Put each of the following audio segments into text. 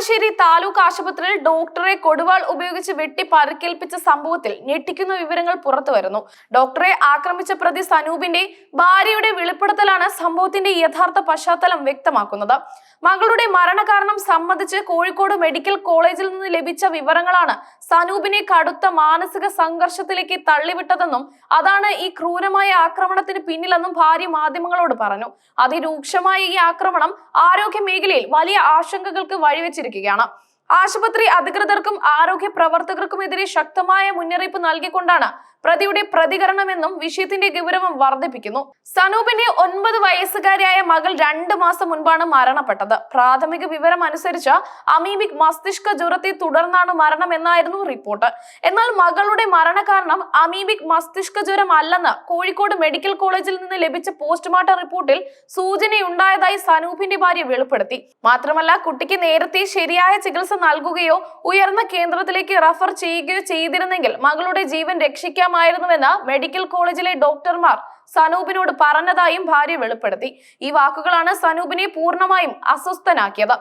താമരശ്ശേരി താലൂക്ക് ആശുപത്രിയിൽ ഡോക്ടറെ കൊടുവാൾ ഉപയോഗിച്ച് വെട്ടി പരിക്കേൽപ്പിച്ച സംഭവത്തിൽ ഞെട്ടിക്കുന്ന വിവരങ്ങൾ പുറത്തു വരുന്നു. ഡോക്ടറെ ആക്രമിച്ച പ്രതി സനൂപിന്റെ ഭാര്യയുടെ വെളിപ്പെടുത്തലാണ് സംഭവത്തിന്റെ യഥാർത്ഥ പശ്ചാത്തലം വ്യക്തമാക്കുന്നത്. മകളുടെ മരണകാരണം സംബന്ധിച്ച് കോഴിക്കോട് മെഡിക്കൽ കോളേജിൽ നിന്ന് ലഭിച്ച വിവരങ്ങളാണ് സനൂപിനെ കടുത്ത മാനസിക സംഘർഷത്തിലേക്ക് തള്ളിവിട്ടതെന്നും അതാണ് ഈ ക്രൂരമായ ആക്രമണത്തിന് പിന്നിലെന്നും ഭാര്യ മാധ്യമങ്ങളോട് പറഞ്ഞു. അതിരൂക്ഷമായ ഈ ആക്രമണം ആരോഗ്യ മേഖലയിൽ വലിയ ആശങ്കകൾക്ക് വഴിവെച്ചിരിക്കുകയാണ് ആശുപത്രി അധികൃതർക്കും ആരോഗ്യ പ്രവർത്തകർക്കും പ്രവർത്തകർക്കുമെതിരെ ശക്തമായ മുന്നറിയിപ്പ് നൽകിക്കൊണ്ടാണ് പ്രതിയുടെ പ്രതികരണമെന്നും വിഷയത്തിന്റെ ഗൗരവം വർദ്ധിപ്പിക്കുന്നു. സനൂപിന്റെ ഒൻപത് വയസ്സുകാരിയായ മകൾ രണ്ടു മാസം മുൻപാണ് മരണപ്പെട്ടത്. പ്രാഥമിക വിവരം അനുസരിച്ച് അമീബിക് മസ്തിഷ്ക ജ്വരത്തെ തുടർന്നാണ് മരണം എന്നായിരുന്നു റിപ്പോർട്ട്. എന്നാൽ മകളുടെ മരണകാരണം അമീബിക് മസ്തിഷ്ക ജ്വരം അല്ലെന്ന് കോഴിക്കോട് മെഡിക്കൽ കോളേജിൽ നിന്ന് ലഭിച്ച പോസ്റ്റ്മോർട്ടം റിപ്പോർട്ടിൽ സൂചനയുണ്ടായതായി സനൂപിന്റെ ഭാര്യ വെളിപ്പെടുത്തി. മാത്രമല്ല കുട്ടിക്ക് നേരത്തെ ശരിയായ ചികിത്സ നൽകുകയോ ഉയർന്ന കേന്ദ്രത്തിലേക്ക് റഫർ ചെയ്യുകയോ ചെയ്തിരുന്നെങ്കിൽ മകളുടെ ജീവൻ രക്ഷിക്കാമായിരുന്നുവെന്ന് മെഡിക്കൽ കോളേജിലെ ഡോക്ടർമാർ സനൂപിനോട് പറഞ്ഞതായും ഭാര്യ വെളിപ്പെടുത്തി. ഈ വാക്കുകളാണ് സനൂപിനെ പൂർണമായും അസ്വസ്ഥനാക്കിയത്.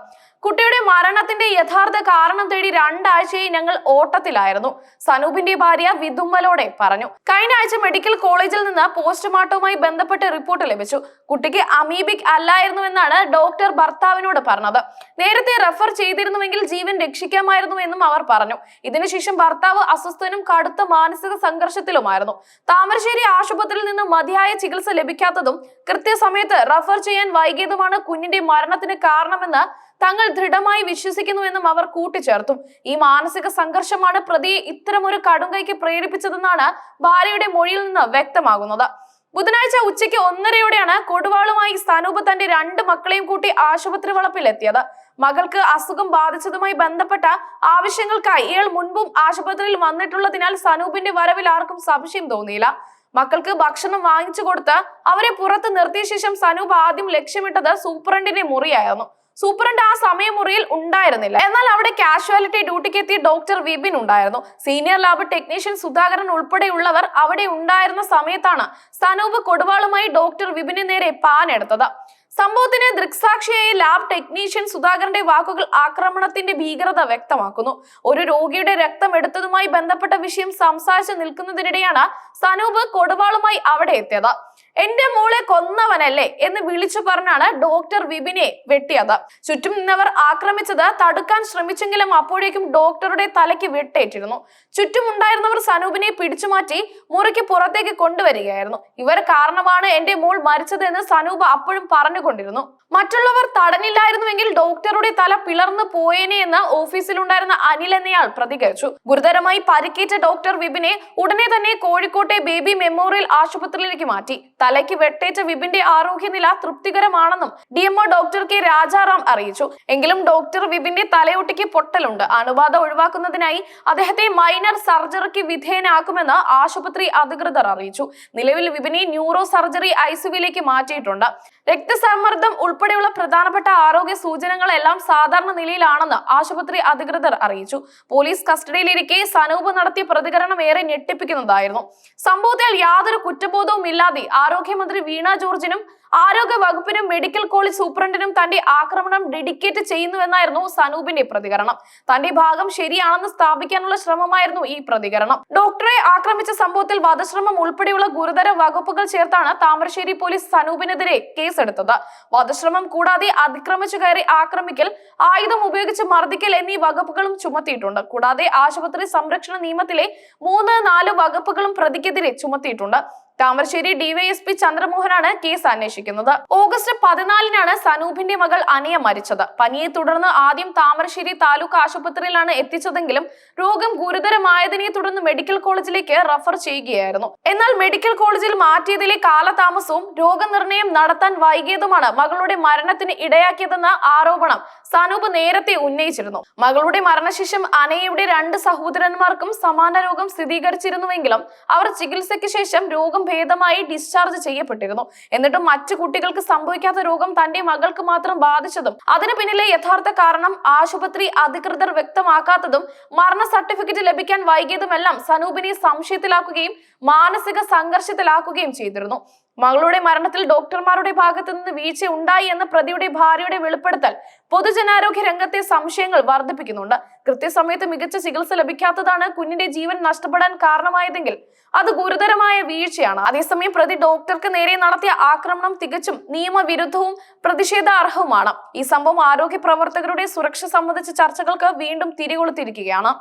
കുട്ടിയുടെ മരണത്തിന്റെ യഥാർത്ഥ കാരണം തേടി രണ്ടാഴ്ചയായി ഞങ്ങൾ ഓട്ടത്തിലായിരുന്നു. സനൂപിന്റെ ഭാര്യ വിതുമ്മലോടെ പറഞ്ഞു. കഴിഞ്ഞ ആഴ്ച മെഡിക്കൽ കോളേജിൽ നിന്ന് പോസ്റ്റ്മോർട്ടവുമായി ബന്ധപ്പെട്ട് റിപ്പോർട്ട് ലഭിച്ചു. കുട്ടിക്ക് അമീബിക് അല്ലായിരുന്നു എന്നാണ് ഡോക്ടർ ഭർത്താവിനോട് പറഞ്ഞത്. നേരത്തെ റെഫർ ചെയ്തിരുന്നുവെങ്കിൽ ജീവൻ രക്ഷിക്കാമായിരുന്നു എന്നും അവർ പറഞ്ഞു. ഇതിനുശേഷം ഭർത്താവ് അസ്വസ്ഥനും കടുത്ത മാനസിക സംഘർഷത്തിലുമായിരുന്നു. താമരശ്ശേരി ആശുപത്രിയിൽ നിന്ന് മതിയായ ചികിത്സ ലഭിക്കാത്തതും കൃത്യസമയത്ത് റെഫർ ചെയ്യാൻ വൈകിയതുമാണ് കുഞ്ഞിന്റെ മരണത്തിന് കാരണമെന്ന് തങ്ങൾ ദൃഢമായി വിശ്വസിക്കുന്നുവെന്നും അവർ കൂട്ടിച്ചേർത്തു. ഈ മാനസിക സംഘർഷമാണ് പ്രതിയെ ഇത്തരമൊരു കടുങ്കൈക്ക് പ്രേരിപ്പിച്ചതെന്നാണ് ഭാര്യയുടെ മൊഴിയിൽ നിന്ന് വ്യക്തമാകുന്നത്. ബുധനാഴ്ച ഉച്ചയ്ക്ക് ഒന്നരയോടെയാണ് കൊടുവാളുമായി സനൂപ് തന്റെ രണ്ട് മക്കളെയും കൂട്ടി ആശുപത്രി വളപ്പിലെത്തിയത്. മകൾക്ക് അസുഖം ബാധിച്ചതുമായി ബന്ധപ്പെട്ട ആവശ്യങ്ങൾക്കായി ഇയാൾ മുൻപും ആശുപത്രിയിൽ വന്നിട്ടുള്ളതിനാൽ സനൂപിന്റെ വരവിൽ ആർക്കും സംശയം തോന്നിയില്ല. മക്കൾക്ക് ഭക്ഷണം വാങ്ങിച്ചു കൊടുത്ത് അവരെ പുറത്ത് നിർത്തിയ ശേഷം സനൂപ് ആദ്യം ലക്ഷ്യമിട്ടത് സൂപ്രണ്ടിന്റെ മുറിയായിരുന്നു. സൂപ്രണ്ട് ആ സമയമുറിയിൽ ഉണ്ടായിരുന്നില്ല. എന്നാൽ അവിടെ കാഷ്വാലിറ്റി ഡ്യൂട്ടിക്ക് എത്തിയ ഡോക്ടർ വിപിൻ ഉണ്ടായിരുന്നു. സീനിയർ ലാബ് ടെക്നീഷ്യൻ സുധാകരൻ ഉൾപ്പെടെയുള്ളവർ അവിടെ ഉണ്ടായിരുന്ന സമയത്താണ് സനൂപ് കൊടുവാളുമായി ഡോക്ടർ വിപിന് നേരെ പാനെടുത്തത് സംഭവത്തിന് ദൃക്സാക്ഷിയായ ലാബ് ടെക്നീഷ്യൻ സുധാകരന്റെ വാക്കുകൾ ആക്രമണത്തിന്റെ ഭീകരത വ്യക്തമാക്കുന്നു. ഒരു രോഗിയുടെ രക്തം എടുത്തതുമായി ബന്ധപ്പെട്ട വിഷയം സംസാരിച്ചു നിൽക്കുന്നതിനിടെയാണ് സനൂപ് കൊടുവാളുമായി അവിടെ എത്തിയത്. എന്റെ മോളെ കൊന്നവനല്ലേ എന്ന് വിളിച്ചു പറഞ്ഞാണ് ഡോക്ടർ വിപിനെ വെട്ടിയത്. ചുറ്റും നിന്നവർ ആക്രമിച്ചത് തടുക്കാൻ ശ്രമിച്ചെങ്കിലും അപ്പോഴേക്കും ഡോക്ടറുടെ തലയ്ക്ക് വെട്ടേറ്റിരുന്നു. ചുറ്റുമുണ്ടായിരുന്നവർ സനൂപിനെ പിടിച്ചുമാറ്റി മുറിക്ക് പുറത്തേക്ക് കൊണ്ടുവരികയായിരുന്നു. ഇവർ കാരണമാണ് എന്റെ മോൾ മരിച്ചതെന്ന് സനൂപ് അപ്പോഴും പറഞ്ഞുകൊണ്ടിരുന്നു. മറ്റുള്ളവർ തടഞ്ഞില്ലായിരുന്നുവെങ്കിൽ ഡോക്ടറുടെ തല പിളർന്നു പോയേനെ എന്ന് ഓഫീസിലുണ്ടായിരുന്ന അനിൽ എന്നയാൾ പ്രതികരിച്ചു. ഗുരുതരമായി പരിക്കേറ്റ ഡോക്ടർ വിപിനെ ഉടനെ തന്നെ കോഴിക്കോട്ടെ ബേബി മെമ്മോറിയൽ ആശുപത്രിയിലേക്ക് മാറ്റി. തലയ്ക്ക് വെട്ടേറ്റ വിപിന്റെ ആരോഗ്യനില തൃപ്തികരമാണെന്നും D MO doctor K Rajaram അറിയിച്ചു. എങ്കിലും ഡോക്ടർ വിപിന്റെ തലയൊട്ടിക്ക് പൊട്ടലുണ്ട്. അണുബാധ ഒഴിവാക്കുന്നതിനായി അദ്ദേഹത്തെ മൈനർ സർജറിക്ക് വിധേയനാക്കുമെന്ന് ആശുപത്രി അധികൃതർ അറിയിച്ചു. നിലവിൽ വിപിനെ ന്യൂറോ സർജറി ഐസിയുവിലേക്ക് മാറ്റിയിട്ടുണ്ട്. രക്തസമ്മർദ്ദം ഉൾപ്പെടെയുള്ള പ്രധാനപ്പെട്ട ആരോഗ്യ സൂചനകളെല്ലാം സാധാരണ നിലയിലാണെന്ന് ആശുപത്രി അധികൃതർ അറിയിച്ചു. പോലീസ് കസ്റ്റഡിയിലിരിക്കെ സനൂപ് നടത്തിയ പ്രതികരണം ഏറെ ഞെട്ടിപ്പിക്കുന്നതായിരുന്നു. സംഭവത്തിൽ യാതൊരു കുറ്റബോധവും ഇല്ലാതെ ആരോഗ്യമന്ത്രി വീണ ജോർജിനും ആരോഗ്യ വകുപ്പിനും മെഡിക്കൽ കോളേജ് സൂപ്രണ്ടിനും തന്റെ ആക്രമണം ഡെഡിക്കേറ്റ് ചെയ്യുന്നുവെന്നായിരുന്നു സനൂപിന്റെ പ്രതികരണം. തന്റെ ഭാഗം ശരിയാണെന്ന് സ്ഥാപിക്കാനുള്ള ശ്രമമായിരുന്നു ഈ പ്രതികരണം. ഡോക്ടറെ ആക്രമിച്ച സംഭവത്തിൽ വധശ്രമം ഉൾപ്പെടെയുള്ള ഗുരുതര വകുപ്പുകൾ ചേർത്താണ് താമരശ്ശേരി പോലീസ് സനൂപിനെതിരെ കേസെടുത്തത്. വധശ്രമം കൂടാതെ അതിക്രമിച്ചു കയറി ആക്രമിക്കൽ ആയുധം ഉപയോഗിച്ച് മർദ്ദിക്കൽ എന്നീ വകുപ്പുകളും ചുമത്തിയിട്ടുണ്ട്. കൂടാതെ ആശുപത്രി സംരക്ഷണ നിയമത്തിലെ മൂന്ന് നാല് വകുപ്പുകളും പ്രതിക്കെതിരെ ചുമത്തിയിട്ടുണ്ട്. താമരശ്ശേരി ഡിവൈഎസ്പി ചന്ദ്രമോഹനാണ് കേസ് അന്വേഷിക്കുന്നത് ഓഗസ്റ്റ് പതിനാലിനാണ് സനൂപിന്റെ മകൾ അനിയ മരിച്ചത്. പനിയെ തുടർന്ന് ആദ്യം താമരശ്ശേരി താലൂക്ക് ആശുപത്രിയിലാണ് എത്തിച്ചതെങ്കിലും രോഗം ഗുരുതരമായതിനെ തുടർന്ന് മെഡിക്കൽ കോളേജിലേക്ക് റഫർ ചെയ്യുകയായിരുന്നു. എന്നാൽ മെഡിക്കൽ കോളേജിൽ മാറ്റിയതിലെ കാലതാമസവും രോഗനിർണയം നടത്താൻ വൈകിയതുമാണ് മകളുടെ മരണത്തിന് ഇടയാക്കിയതെന്ന ആരോപണം സനൂപ് നേരത്തെ ഉന്നയിച്ചിരുന്നു. മകളുടെ മരണശേഷം അനയയുടെ രണ്ട് സഹോദരന്മാർക്കും സമാന രോഗം സ്ഥിരീകരിച്ചിരുന്നുവെങ്കിലും അവർ ചികിത്സയ്ക്ക് ശേഷം രോഗം ഭേദമായി ഡിസ്ചാർജ് ചെയ്യപ്പെട്ടിരുന്നു. എന്നിട്ടും മറ്റു കുട്ടികൾക്ക് സംഭവിക്കാത്ത രോഗം തന്റെ മകൾക്ക് മാത്രം ബാധിച്ചതും അതിന് പിന്നിലെ യഥാർത്ഥ കാരണം ആശുപത്രി അധികൃതർ വ്യക്തമാക്കാത്തതും മരണ സർട്ടിഫിക്കറ്റ് ലഭിക്കാൻ വൈകിയതുമെല്ലാം സനൂപിനെ സംശയത്തിലാക്കുകയും മാനസിക സംഘർഷത്തിലാക്കുകയും ചെയ്തിരുന്നു. മകളുടെ മരണത്തിൽ ഡോക്ടർമാരുടെ ഭാഗത്തു നിന്ന് വീഴ്ച ഉണ്ടായി എന്ന പ്രതിയുടെ ഭാര്യയുടെ വെളിപ്പെടുത്തൽ പൊതുജനാരോഗ്യ രംഗത്തെ സംശയങ്ങൾ വർദ്ധിപ്പിക്കുന്നുണ്ട്. കൃത്യസമയത്ത് മികച്ച ചികിത്സ ലഭിക്കാത്തതാണ് കുഞ്ഞിന്റെ ജീവൻ നഷ്ടപ്പെടാൻ കാരണമായതെങ്കിൽ അത് ഗുരുതരമായ വീഴ്ചയാണ്. അതേസമയം പ്രതി ഡോക്ടർക്ക് നേരെ നടത്തിയ ആക്രമണം തികച്ചും നിയമവിരുദ്ധവും പ്രതിഷേധാർഹവുമാണ്. ഈ സംഭവം ആരോഗ്യ പ്രവർത്തകരുടെ സുരക്ഷ സംബന്ധിച്ച ചർച്ചകൾക്ക് വീണ്ടും തിരികൊളുത്തിരിക്കുകയാണ്